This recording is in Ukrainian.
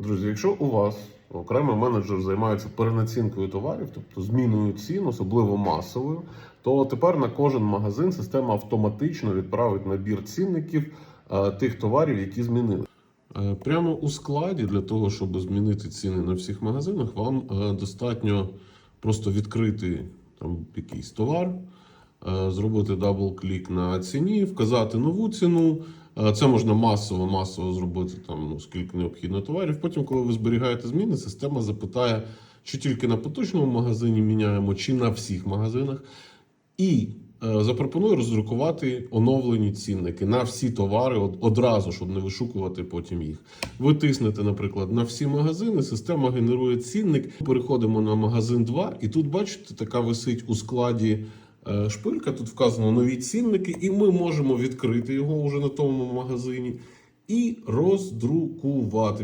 Друзі, якщо у вас окремий менеджер займається перенацінкою товарів, тобто зміною цін, особливо масовою, то тепер на кожен магазин система автоматично відправить набір цінників е, тих товарів, які змінили. Е, Прямо у складі для того, щоб змінити ціни на всіх магазинах, вам е, достатньо просто відкрити там якийсь товар, зробити дабл-клік на ціні, вказати нову ціну. Е, Це можна масово, масово зробити там ну, скільки необхідно товарів. Потім, коли ви зберігаєте зміни, система запитає, чи тільки на поточному магазині міняємо, чи на всіх магазинах. І е, запропоную роздрукувати оновлені цінники на всі товари одразу, щоб не вишукувати потім їх. Ви тиснете, наприклад, на всі магазини, система генерує цінник. Переходимо на магазин 2, і тут, бачите, така висить у складі е, шпилька. Тут вказано нові цінники, і ми можемо відкрити його вже на тому магазині і роздрукувати.